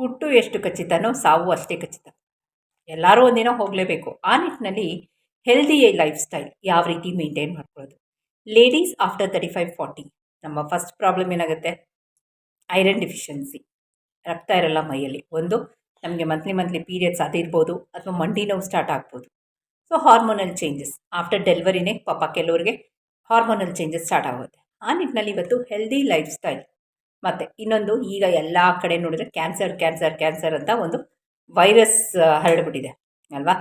ಹುಟ್ಟು ಎಷ್ಟು ಖಚಿತನೋ ಸಾವು ಅಷ್ಟೇ ಖಚಿತ. ಎಲ್ಲರೂ ಒಂದಿನ ಹೋಗಲೇಬೇಕು. ಆ ನಿಟ್ಟಿನಲ್ಲಿ ಹೆಲ್ದಿ ಲೈಫ್ ಸ್ಟೈಲ್ ಯಾವ ರೀತಿ ಮೇಂಟೈನ್ ಮಾಡ್ಕೊಳ್ಳೋದು. Ladies after thirty five forty ನಮ್ಮ ಫಸ್ಟ್ ಪ್ರಾಬ್ಲಮ್ ಏನಾಗುತ್ತೆ? ಐರನ್ ಡಿಫಿಷಿಯನ್ಸಿ ರಕ್ತ ಇರಲ್ಲ ಮೈಯಲ್ಲಿ. ಒಂದು, ನಮಗೆ ಮಂತ್ಲಿ ಮಂತ್ಲಿ ಪೀರಿಯಡ್ಸ್ ಅದಿರ್ಬೋದು ಅಥವಾ ಮಂಡಿ ನೋವು ಸ್ಟಾರ್ಟ್ ಆಗ್ಬೋದು. ಸೊ ಹಾರ್ಮೋನಲ್ ಚೇಂಜಸ್ ಆಫ್ಟರ್ ಡೆಲಿವರಿನೇ ಪಾಪ ಕೆಲವರಿಗೆ ಹಾರ್ಮೋನಲ್ ಚೇಂಜಸ್ ಸ್ಟಾರ್ಟ್ ಆಗುತ್ತೆ. ಆ ನಿಟ್ಟಿನಲ್ಲಿ ಇವತ್ತು ಹೆಲ್ದಿ ಲೈಫ್ ಸ್ಟೈಲ್ ಮತ್ತು ಇನ್ನೊಂದು ಈಗ ಎಲ್ಲ ಕಡೆ ನೋಡಿದ್ರೆ ಕ್ಯಾನ್ಸರ್ ಕ್ಯಾನ್ಸರ್ ಕ್ಯಾನ್ಸರ್ ಅಂತ ಒಂದು ವೈರಸ್ ಹರಡ್ಬಿಟ್ಟಿದೆ, ಅಲ್ವಾ?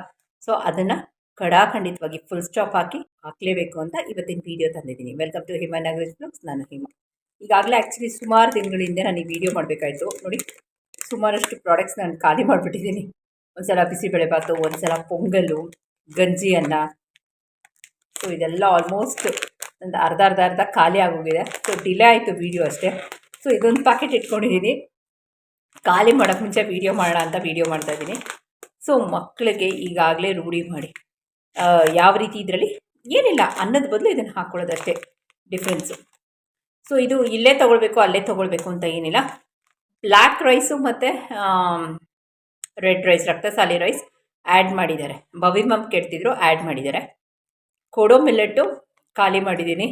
ಸೊ ಅದನ್ನು ಕಡಾಖಂಡಿತವಾಗಿ ಫುಲ್ ಸ್ಟಾಪ್ ಹಾಕಿ ಹಾಕಲೇಬೇಕು ಅಂತ ಇವತ್ತಿನ ವಿಡಿಯೋ ತಂದಿದ್ದೀನಿ. ವೆಲ್ಕಮ್ ಟು ಹಿಮ ನಗರೇಶ್ ಬ್ಲಾಗ್ಸ್ ನಾನು ಹಿಮಾ ಈಗಾಗಲೇ ಆ್ಯಕ್ಚುಲಿ ಸುಮಾರು ದಿನಗಳಿಂದ ನಾನು ಈ ವಿಡಿಯೋ ಮಾಡಬೇಕಾಯ್ತು. ನೋಡಿ, ಸುಮಾರಷ್ಟು ಪ್ರಾಡಕ್ಟ್ಸ್ ನಾನು ಖಾಲಿ ಮಾಡಿಬಿಟ್ಟಿದ್ದೀನಿ. ಒಂದು ಸಲ ಬಿಸಿಬೇಳೆಭಾತು ಒಂದು ಸಲ ಪೊಂಗಲ್ಲು ಗಂಜಿ ಅನ್ನ ಸೊ ಇದೆಲ್ಲ ಆಲ್ಮೋಸ್ಟ್ ಒಂದು ಅರ್ಧ ಅರ್ಧ ಅರ್ಧ ಖಾಲಿ ಆಗೋಗಿದೆ. ಸೊ ಡಿಲೇ ಆಯಿತು ವೀಡಿಯೋ ಅಷ್ಟೇ. ಸೊ ಇದೊಂದು ಪ್ಯಾಕೆಟ್ ಇಟ್ಕೊಂಡಿದ್ದೀನಿ ಖಾಲಿ ಮಾಡೋಕ್ಕೆ ಮುಂಚೆ ವೀಡಿಯೋ ಮಾಡೋಣ ಅಂತ ವೀಡಿಯೋ ಮಾಡ್ತಾಯಿದ್ದೀನಿ ಸೊ ಮಕ್ಕಳಿಗೆ ಈಗಾಗಲೇ ರೂಢಿ ಮಾಡಿ. ಯಾವ ರೀತಿ ಇದರಲ್ಲಿ? ಏನಿಲ್ಲ, ಅನ್ನದ ಬದಲು ಇದನ್ನು ಹಾಕ್ಕೊಳ್ಳೋದಷ್ಟೇ ಡಿಫ್ರೆನ್ಸು ಸೊ ಇದು ಇಲ್ಲೇ ತೊಗೊಳ್ಬೇಕು, ಅಲ್ಲೇ ತೊಗೊಳ್ಬೇಕು ಅಂತ ಏನಿಲ್ಲ. ಬ್ಲ್ಯಾಕ್ ರೈಸು ಮತ್ತು ರೆಡ್ ರೈಸ್ ರಕ್ತಸಾಲಿ ರೈಸ್ ಆ್ಯಡ್ ಮಾಡಿದ್ದಾರೆ. ಬವಿ ಬವಿಮಮ್ ಕೆಡ್ತಿದ್ರು ಆ್ಯಡ್ ಮಾಡಿದ್ದಾರೆ. ಕೊಡೋ ಮಿಲ್ಲೆಟ್ಟು ಖಾಲಿ ಮಾಡಿದ್ದೀನಿ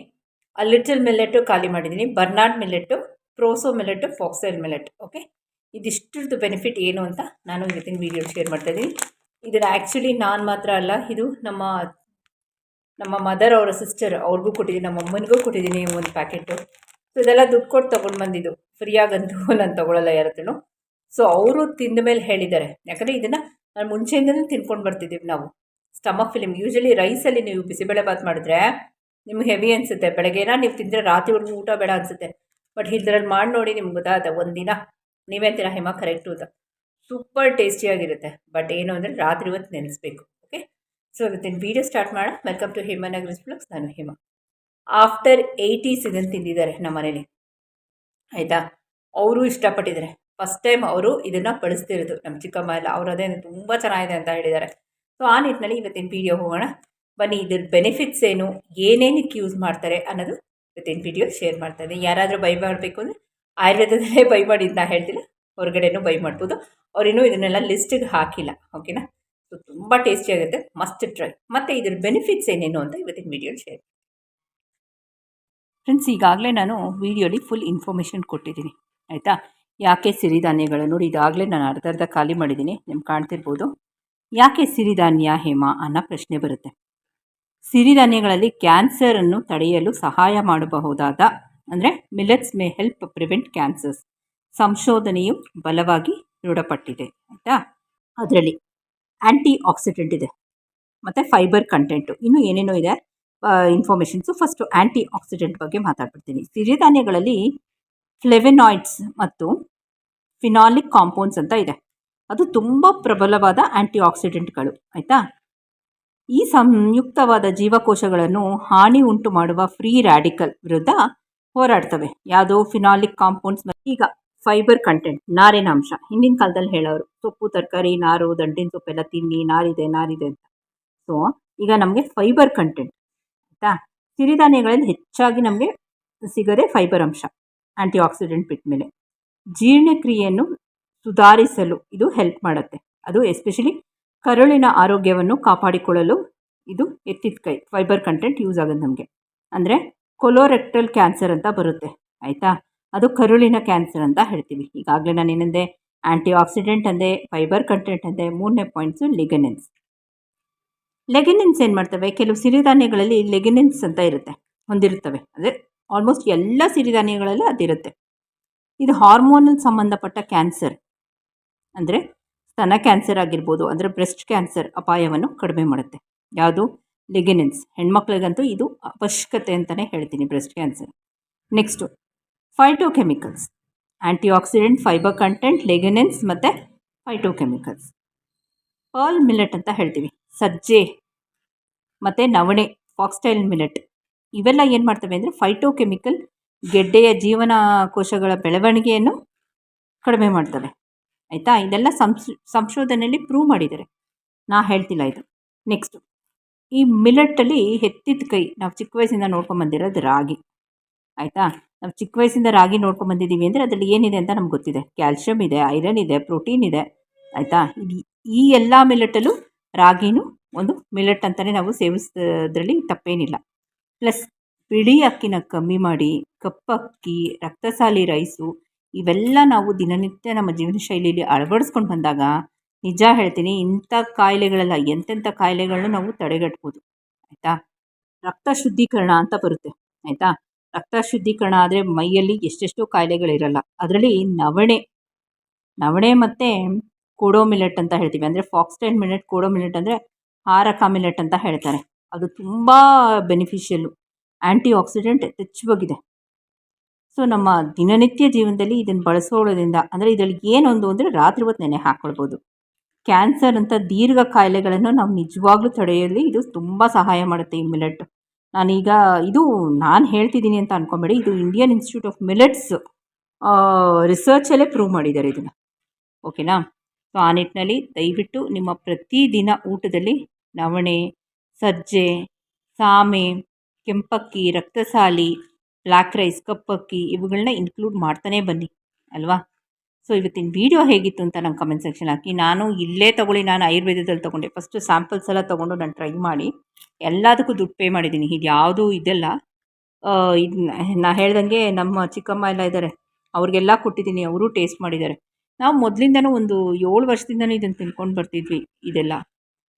ಲಿಟಲ್ ಮಿಲ್ಲೆಟ್ಟು ಖಾಲಿ ಮಾಡಿದ್ದೀನಿ barnyard millet proso millet foxtail millet okay ಇದಿಷ್ಟರದ್ದು benefit ಏನು ಅಂತ ನಾನು ಇವತ್ತಿನ ವೀಡಿಯೋ ಶೇರ್ ಮಾಡ್ತಾಯಿದ್ದೀನಿ ಇದನ್ನು ಆ್ಯಕ್ಚುಲಿ ನಾನು ಮಾತ್ರ ಅಲ್ಲ, ಇದು ನಮ್ಮ ನಮ್ಮ ಮದರ್ ಅವರ ಸಿಸ್ಟರ್ ಅವ್ರಿಗೂ ಕೊಟ್ಟಿದ್ದೀನಿ, ನಮ್ಮ ಅಮ್ಮನಿಗೂ ಕೊಟ್ಟಿದ್ದೀನಿ ಒಂದು ಪ್ಯಾಕೆಟು ಸೊ ಇದೆಲ್ಲ ದುಡ್ಡು ಕೊಟ್ಟು ತೊಗೊಂಡು ಬಂದಿದ್ದು. ಫ್ರೀಯಾಗಂತೂ ನಾನು ತೊಗೊಳಲ್ಲ ಯಾರತ್ತೂ ಸೊ ಅವರು ತಿಂದ ಮೇಲೆ ಹೇಳಿದ್ದಾರೆ. ಯಾಕಂದರೆ ಇದನ್ನು ನಾನು ಮುಂಚೆಯಿಂದಲೂ ತಿನ್ಕೊಂಡು ಬರ್ತಿದ್ದೀವಿ ನಾವು. ಸ್ಟಮಕ್ ಫಿಲಿಮ್ ಯೂಶಲಿ ರೈಸಲ್ಲಿ ನೀವು ಬಿಸಿಬೇಳೆಭಾತ್ ಮಾಡಿದ್ರೆ ನಿಮ್ಗೆ ಹೆವಿ ಅನಿಸುತ್ತೆ. ಬೆಳಗ್ಗೆನ ನೀವು ತಿಂದರೆ ರಾತ್ರಿವರೆಗೂ ಊಟ ಬೇಡ ಅನಿಸುತ್ತೆ. ಬಟ್ ಇದ್ರಲ್ಲಿ ಮಾಡಿ ನೋಡಿ ನಿಮ್ಗೆ ಗೊತ್ತಾಗುತ್ತೆ ಒಂದಿನ ನೀವೇ ಅಂತೀರ, ಹಿಮ ಕರೆಕ್ಟು ಅಂತ ಸೂಪರ್ ಟೇಸ್ಟಿಯಾಗಿರುತ್ತೆ ಬಟ್ ಏನು ಅಂದರೆ, ರಾತ್ರಿ ಇವತ್ತು ನೆನೆಸ್ಬೇಕು ಓಕೆ ಸೊ ಇವತ್ತಿನ ವೀಡಿಯೋ ಸ್ಟಾರ್ಟ್ ಮಾಡೋಣ. ವೆಲ್ಕಮ್ ಟು ಹೇಮನಗರ್ ಬ್ಲಾಗ್ಸ್ ನಾನು ಹಿಮ. ಆಫ್ಟರ್ ಏಯ್ಟೀಸ್ ಇದನ್ನು ತಿಂದಿದ್ದಾರೆ ನಮ್ಮ ಮನೇಲಿ. ಆಯಿತಾ? ಅವರು ಇಷ್ಟಪಟ್ಟಿದ್ದಾರೆ. ಫಸ್ಟ್ ಟೈಮ್ ಅವರು ಇದನ್ನು ಬಳಸ್ತಿರೋದು. ನಮ್ಮ ಚಿಕ್ಕಮ್ಮ ಎಲ್ಲ, ಅವರು ಅದೇ ತುಂಬ ಚೆನ್ನಾಗಿದೆ ಅಂತ ಹೇಳಿದ್ದಾರೆ. ಸೊ ಆ ನಿಟ್ಟಿನಲ್ಲಿ ಇವತ್ತಿನ ವೀಡಿಯೋ ಹೋಗೋಣ. ಬನ್ನಿ ಇದ್ರ ಬೆನಿಫಿಟ್ಸ್ ಏನು ಏನೇನಕ್ಕೆ ಯೂಸ್ ಮಾಡ್ತಾರೆ ಅನ್ನೋದು ಇವತ್ತಿನ ವಿಡಿಯೋ ಶೇರ್ ಮಾಡ್ತಾ ಇದ್ದೀನಿ ಯಾರಾದರೂ ಬೈ ಮಾಡಬೇಕು ಅಂದರೆ ಆಯುರ್ವೇದದಲ್ಲೇ ಬೈ ಮಾಡಿ ಅಂತ ಹೇಳ್ತಿಲ್ಲ. ಹೊರಗಡೆನೂ ಬೈ ಮಾಡ್ಬೋದು. ಅವರಿನ್ನೂ ಇದನ್ನೆಲ್ಲ ಲಿಸ್ಟಿಗೆ ಹಾಕಿಲ್ಲ. ಓಕೆನಾ ಸೊ ತುಂಬ ಟೇಸ್ಟಿಯಾಗುತ್ತೆ ಮಸ್ಟ್ ಟ್ರೈ ಮತ್ತು ಇದ್ರ ಬೆನಿಫಿಟ್ಸ್ ಏನೇನು ಅಂತ ಇವತ್ತಿನ ವಿಡಿಯೋ ಶೇರ್ ಫ್ರೆಂಡ್ಸ್ ಈಗಾಗಲೇ ನಾನು ವೀಡಿಯೋಲಿ ಫುಲ್ ಇನ್ಫಾರ್ಮೇಷನ್ ಕೊಟ್ಟಿದ್ದೀನಿ. ಆಯಿತಾ? ಯಾಕೆ ಸಿರಿಧಾನ್ಯಗಳು ನೋಡಿ ಇದಾಗಲೇ ನಾನು ಅರ್ಧ ಅರ್ಧ ಖಾಲಿ ಮಾಡಿದ್ದೀನಿ. ನಿಮ್ಗೆ ಕಾಣ್ತಿರ್ಬೋದು. ಯಾಕೆ ಸಿರಿಧಾನ್ಯ ಹೇಮ ಅನ್ನೋ ಪ್ರಶ್ನೆ ಬರುತ್ತೆ. ಸಿರಿಧಾನ್ಯಗಳಲ್ಲಿ ಕ್ಯಾನ್ಸರನ್ನು ತಡೆಯಲು ಸಹಾಯ ಮಾಡಬಹುದಾದ, ಅಂದರೆ millets may help prevent cancers ಸಂಶೋಧನೆಯು ಬಲವಾಗಿ ದೃಢಪಟ್ಟಿದೆ, ಆಯಿತಾ? ಅದರಲ್ಲಿ ಆ್ಯಂಟಿ ಆಕ್ಸಿಡೆಂಟ್ ಇದೆ, ಮತ್ತು ಫೈಬರ್ ಕಂಟೆಂಟು ಇನ್ನೂ ಏನೇನೋ ಇದೆ? ಇನ್ಫಾರ್ಮೇಷನ್ಸು ಫಸ್ಟು ಆ್ಯಂಟಿ ಆಕ್ಸಿಡೆಂಟ್ ಬಗ್ಗೆ ಮಾತಾಡ್ಬಿಡ್ತೀನಿ. ಸಿರಿಧಾನ್ಯಗಳಲ್ಲಿ ಫ್ಲೆವೆನಾಯ್ಡ್ಸ್ ಮತ್ತು ಫಿನಾಲಿಕ್ ಕಾಂಪೌಂಡ್ಸ್ ಅಂತ ಇದೆ. ಅದು ತುಂಬ ಪ್ರಬಲವಾದ ಆ್ಯಂಟಿ ಆಕ್ಸಿಡೆಂಟ್ಗಳು ಆಯಿತಾ? ಈ ಸಂಯುಕ್ತವಾದ ಜೀವಕೋಶಗಳನ್ನು ಹಾನಿ ಉಂಟು ಮಾಡುವ ಫ್ರೀ ರ್ಯಾಡಿಕಲ್ ವಿರುದ್ಧ ಹೋರಾಡ್ತವೆ. ಯಾವುದೋ ಫಿನಾಲಿಕ್ ಕಾಂಪೌಂಡ್ಸ್ ಈಗ ಫೈಬರ್ ಕಂಟೆಂಟ್, ನಾರಿನ ಅಂಶ. ಹಿಂದಿನ ಕಾಲದಲ್ಲಿ ಹೇಳೋರು, ಸೊಪ್ಪು, ತರಕಾರಿ, ನಾರು ದಂಟಿನ ಸೊಪ್ಪೆಲ್ಲ ತಿನ್ನಿ, ನಾರಿದೆ ನಾರಿದೆ ಅಂತ. ಸೊ ಈಗ ನಮಗೆ ಫೈಬರ್ ಕಂಟೆಂಟ್, ಆಯಿತಾ? ಸಿರಿಧಾನ್ಯಗಳಲ್ಲಿ ಹೆಚ್ಚಾಗಿ ನಮಗೆ ಸಿಗೋದೇ ಫೈಬರ್ ಅಂಶ ಆ್ಯಂಟಿ ಆಕ್ಸಿಡೆಂಟ್ ಬಿಟ್ಟ ಮೇಲೆ. ಜೀರ್ಣಕ್ರಿಯೆಯನ್ನು ಸುಧಾರಿಸಲು ಇದು ಹೆಲ್ಪ್ ಮಾಡುತ್ತೆ. ಅದು ಎಸ್ಪೆಷಲಿ ಕರುಳಿನ ಆರೋಗ್ಯವನ್ನು ಕಾಪಾಡಿಕೊಳ್ಳಲು ಇದು ಎತ್ತಿದ ಕೈ ಫೈಬರ್ ಕಂಟೆಂಟ್ ಯೂಸ್ ಆಗೋದು ನಮಗೆ. ಅಂದರೆ ಕೊಲೋರೆಕ್ಟಲ್ ಕ್ಯಾನ್ಸರ್ ಅಂತ ಬರುತ್ತೆ, ಆಯಿತಾ? ಅದು ಕರುಳಿನ ಕ್ಯಾನ್ಸರ್ ಅಂತ ಹೇಳ್ತೀವಿ. ಈಗಾಗಲೇ ನಾನು ಏನಂದೆ ಆ್ಯಂಟಿ ಆಕ್ಸಿಡೆಂಟ್ ಅಂದೆ ಫೈಬರ್ ಕಂಟೆಂಟ್ ಅಂದೆ, ಮೂರನೇ ಪಾಯಿಂಟ್ಸು ಲೆಗೆನೆನ್ಸ್ ಲೆಗನೆನ್ಸ್ ಏನು ಮಾಡ್ತವೆ? ಕೆಲವು ಸಿರಿಧಾನ್ಯಗಳಲ್ಲಿ ಲೆಗನೆನ್ಸ್ ಅಂತ ಇರುತ್ತೆ, ಹೊಂದಿರುತ್ತವೆ. ಅಂದರೆ ಆಲ್ಮೋಸ್ಟ್ ಎಲ್ಲ ಸಿರಿಧಾನ್ಯಗಳಲ್ಲಿ ಅದಿರುತ್ತೆ. ಇದು ಹಾರ್ಮೋನಲ್ ಸಂಬಂಧಪಟ್ಟ ಕ್ಯಾನ್ಸರ್ ಅಂದರೆ ಸ್ತನ ಕ್ಯಾನ್ಸರ್ ಆಗಿರ್ಬೋದು ಅಂದರೆ ಬ್ರೆಸ್ಟ್ ಕ್ಯಾನ್ಸರ್ ಅಪಾಯವನ್ನು ಕಡಿಮೆ ಮಾಡುತ್ತೆ. ಯಾವುದು? ಲಿಗಿನಿನ್ಸ್ ಹೆಣ್ಮಕ್ಳಿಗಂತೂ ಇದು ಅವಶ್ಯಕತೆ ಅಂತಲೇ ಹೇಳ್ತೀನಿ breast cancer next phytochemicals antioxidant fibre content lignans ಮತ್ತು ಫೈಟೋಕೆಮಿಕಲ್ಸ್ ಪರ್ಲ್ ಮಿಲೆಟ್ ಅಂತ ಹೇಳ್ತೀವಿ. ಸಜ್ಜೆ ಮತ್ತು ನವಣೆ ಫಾಕ್ಸ್ಟೈಲ್ ಮಿಲೆಟ್ ಇವೆಲ್ಲ ಏನು ಮಾಡ್ತವೆ ಅಂದರೆ ಫೈಟೋಕೆಮಿಕಲ್ ಗೆಡ್ಡೆಯ ಜೀವನ ಕೋಶಗಳ ಬೆಳವಣಿಗೆಯನ್ನು ಕಡಿಮೆ ಮಾಡ್ತವೆ. ಆಯಿತಾ? ಇದೆಲ್ಲ ಸಂಶ್, ಸಂಶೋಧನೆಯಲ್ಲಿ ಪ್ರೂವ್ ಮಾಡಿದ್ದಾರೆ. ನಾ ಹೇಳ್ತಿಲ್ಲ ಇದು. ನೆಕ್ಸ್ಟು ಈ ಮಿಲೆಟ್ಟಲ್ಲಿ ಹೆತ್ತಿದ ಕೈ, ನಾವು ಚಿಕ್ಕ ವಯಸ್ಸಿಂದ ನೋಡ್ಕೊಂಬಂದಿರೋದು ರಾಗಿ. ಆಯಿತಾ? ನಾವು ಚಿಕ್ಕ ವಯಸ್ಸಿಂದ ರಾಗಿ ನೋಡ್ಕೊಂಡು ಬಂದಿದ್ದೀವಿ ಅಂದರೆ ಅದರಲ್ಲಿ ಏನಿದೆ ಅಂತ ನಮ್ಗೆ ಗೊತ್ತಿದೆ. ಕ್ಯಾಲ್ಶಿಯಮ್ ಇದೆ ಐರನ್ ಇದೆ ಪ್ರೋಟೀನ್ ಇದೆ. ಆಯಿತಾ? ಈ ಎಲ್ಲ ಮಿಲೆಟಲ್ಲೂ ರಾಗಿನೂ ಒಂದು ಮಿಲೆಟ್ ಅಂತಲೇ ನಾವು ಸೇವಿಸೋದ್ರಲ್ಲಿ ತಪ್ಪೇನಿಲ್ಲ. ಪ್ಲಸ್ ಬಿಳಿ ಅಕ್ಕಿನ ಕಮ್ಮಿ ಮಾಡಿ ಕಪ್ಪಕ್ಕಿ ರಕ್ತಸಾಲಿ ರೈಸು ಇವೆಲ್ಲ ನಾವು ದಿನನಿತ್ಯ ನಮ್ಮ ಜೀವನ ಶೈಲಿಯಲ್ಲಿ ಅಳವಡಿಸ್ಕೊಂಡು ಬಂದಾಗ, ನಿಜ ಹೇಳ್ತೀನಿ ಇಂಥ ಕಾಯಿಲೆಗಳೆಲ್ಲ, ಎಂತೆಂಥ ಕಾಯಿಲೆಗಳನ್ನ ನಾವು ತಡೆಗಟ್ಬೋದು. ಆಯಿತಾ? ರಕ್ತ ಶುದ್ಧೀಕರಣ ಅಂತ ಬರುತ್ತೆ. ಆಯಿತಾ? ರಕ್ತ ಶುದ್ಧೀಕರಣ ಆದರೆ ಮೈಯಲ್ಲಿ ಎಷ್ಟೆಷ್ಟೋ ಕಾಯಿಲೆಗಳಿರಲ್ಲ. ಅದರಲ್ಲಿ ನವಣೆ ನವಣೆ ಮತ್ತು ಕೋಡೋ ಮಿಲೆಟ್ ಅಂತ ಹೇಳ್ತೀವಿ. ಅಂದರೆ ಫಾಕ್ಸ್ಟೈನ್ ಮಿಲೆಟ್, ಕೋಡೋ ಮಿಲೆಟ್ ಅಂದರೆ ಹಾರಕ ಮಿಲೆಟ್ ಅಂತ ಹೇಳ್ತಾರೆ. ಅದು ತುಂಬ ಬೆನಿಫಿಷಿಯಲ್ಲು ಆ್ಯಂಟಿ ಆಕ್ಸಿಡೆಂಟ್ ಹೆಚ್ಚುವಾಗಿದೆ. ಸೊ ನಮ್ಮ ದಿನನಿತ್ಯ ಜೀವನದಲ್ಲಿ ಇದನ್ನು ಬಳಸೋಳೋದ್ರಿಂದ ಅಂದರೆ ಇದರಲ್ಲಿ ಏನೊಂದು ಅಂದರೆ ರಾತ್ರಿ ಹೊತ್ತು ನೆನೆ ಹಾಕ್ಕೊಳ್ಬೋದು ಕ್ಯಾನ್ಸರ್ ಅಂತ ದೀರ್ಘ ಕಾಯಿಲೆಗಳನ್ನು ನಾವು ನಿಜವಾಗ್ಲೂ ತಡೆಯಲು ಇದು ತುಂಬ ಸಹಾಯ ಮಾಡುತ್ತೆ ಈ ಮಿಲೆಟ್. ನಾನೀಗ ಇದು ನಾನು ಹೇಳ್ತಿದ್ದೀನಿ ಅಂತ ಅನ್ಕೊಬೇಡಿ, ಇದು ಇಂಡಿಯನ್ ಇನ್ಸ್ಟಿಟ್ಯೂಟ್ ಆಫ್ ಮಿಲೆಟ್ಸ್ ರಿಸರ್ಚಲ್ಲೇ ಪ್ರೂವ್ ಮಾಡಿದ್ದಾರೆ ಇದನ್ನು. ಓಕೆನಾ ಸೊ ಆ ನಿಟ್ಟಿನಲ್ಲಿ ದಯವಿಟ್ಟು ನಿಮ್ಮ ಪ್ರತಿದಿನ ಊಟದಲ್ಲಿ ನವಣೆ ಸಜ್ಜೆ ಸಾಮೆ, ಕೆಂಪಕ್ಕಿ, ರಕ್ತಸಾಲಿ ಬ್ಲ್ಯಾಕ್ ರೈಸ್ ಇವುಗಳನ್ನ ಇನ್ಕ್ಲೂಡ್ ಮಾಡ್ತಾನೇ ಬನ್ನಿ, ಅಲ್ವಾ? ಸೊ ಇವತ್ತಿನ ವೀಡಿಯೋ ಹೇಗಿತ್ತು ಅಂತ ನಮ್ಮ ಕಮೆಂಟ್ ಸೆಕ್ಷನ್ ಹಾಕಿ. ನಾನು ಇಲ್ಲೇ ತೊಗೊಳ್ಳಿ, ನಾನು ಆಯುರ್ವೇದದಲ್ಲಿ ತೊಗೊಂಡೆ. ಫಸ್ಟು ಸ್ಯಾಂಪಲ್ಸ್ ಎಲ್ಲ ತೊಗೊಂಡು ನಾನು ಟ್ರೈ ಮಾಡಿ. ಎಲ್ಲದಕ್ಕೂ ದುಡ್ಡು ಪೇ ಮಾಡಿದ್ದೀನಿ. ಇದು ಯಾವುದೂ ಇದೆಲ್ಲ. ಇದು ನಾ ಹೇಳ್ದಂಗೆ ನಮ್ಮ ಚಿಕ್ಕಮ್ಮ ಎಲ್ಲ ಇದ್ದಾರೆ ಅವ್ರಿಗೆಲ್ಲ ಕೊಟ್ಟಿದ್ದೀನಿ. ಅವರು ಟೇಸ್ಟ್ ಮಾಡಿದ್ದಾರೆ. ನಾವು ಮೊದಲಿಂದನೂ ಒಂದು ಏಳು ವರ್ಷದಿಂದನೂ ಇದನ್ನು ತಿನ್ಕೊಂಡು ಬರ್ತಿದ್ವಿ ಇದೆಲ್ಲ.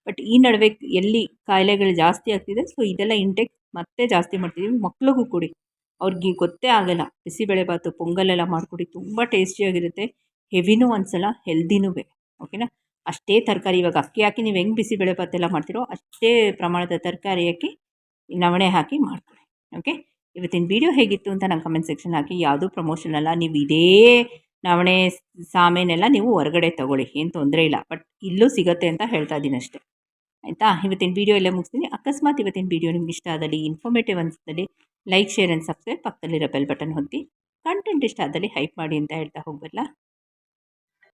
ಬಟ್ ಈ ನಡುವೆ ಎಲ್ಲಿ ಕಾಯಿಲೆಗಳು ಜಾಸ್ತಿ ಆಗ್ತಿದೆ ಸೊ ಇದೆಲ್ಲ ಇಂಟೆಕ್ ಮತ್ತೆ ಜಾಸ್ತಿ ಮಾಡ್ತಿದ್ದೀವಿ ಮಕ್ಳಿಗೂ ಕೊಡಿ. ಅವ್ರಿಗೆ ಗೊತ್ತೇ ಆಗೋಲ್ಲ. ಬಿಸಿಬೇಳೆಭಾತು ಪೊಂಗಲೆಲ್ಲ ಮಾಡಿಕೊಡಿ, ತುಂಬ ಟೇಸ್ಟಿಯಾಗಿರುತ್ತೆ. ಹೆವಿನೂ ಅನಿಸಲ್ಲ ಹೆಲ್ದಿನೂ ಓಕೆನಾ? ಅಷ್ಟೇ ತರಕಾರಿ, ಇವಾಗ ಅಕ್ಕಿ ಹಾಕಿ ನೀವು ಹೆಂಗೆ ಬಿಸಿಬೇಳೆಭಾತೆಲ್ಲ ಮಾಡ್ತೀರೋ ಅಷ್ಟೇ ಪ್ರಮಾಣದ ತರಕಾರಿ ಹಾಕಿ, ನವಣೆ ಹಾಕಿ ಮಾಡ್ಕೊಳ್ಳಿ ಓಕೆ? ಇವತ್ತಿನ ವೀಡಿಯೋ ಹೇಗಿತ್ತು ಅಂತ ನಂಗೆ ಕಮೆಂಟ್ ಸೆಕ್ಷನ್ ಹಾಕಿ, ಯಾವುದೂ ಪ್ರಮೋಷನ್ ಅಲ್ಲ, ನೀವು ಇದೇ ನವಣೆ ಸಾಮೇನೆಲ್ಲ ನೀವು ಹೊರಗಡೆ ತೊಗೊಳ್ಳಿ, ಏನು ತೊಂದರೆ ಇಲ್ಲ. ಬಟ್ ಇಲ್ಲೂ ಸಿಗುತ್ತೆ ಅಂತ ಹೇಳ್ತಾ ಇದ್ದೀನಿ ಅಷ್ಟೇ ಆಯಿತಾ? ಇವತ್ತಿನ ವೀಡಿಯೋ ಎಲ್ಲ ಮುಗಿಸ್ತೀನಿ. ಅಕಸ್ಮಾತ್ ಇವತ್ತಿನ ವೀಡಿಯೋ ನಿಮ್ಗೆ ಇಷ್ಟ ಆದಲ್ಲಿ ಇನ್ಫಾರ್ಮೇಟಿವ್ ಅನಿಸಿದಲ್ಲಿ ಲೈಕ್ ಶೇರ್ ಆ್ಯಂಡ್ ಸಬ್ಸ್ಕ್ರೈಬ್ ಪಕ್ಕದಲ್ಲಿರೋ ಬೆಲ್ ಬಟನ್ ಹೊತ್ತಿ ಕಂಟೆಂಟ್ ಇಷ್ಟ ಆದಲ್ಲಿ ಹೈಪ್ ಮಾಡಿ ಅಂತ ಹೇಳ್ತಾ ಹೋಗ್ಬರಲ್ಲ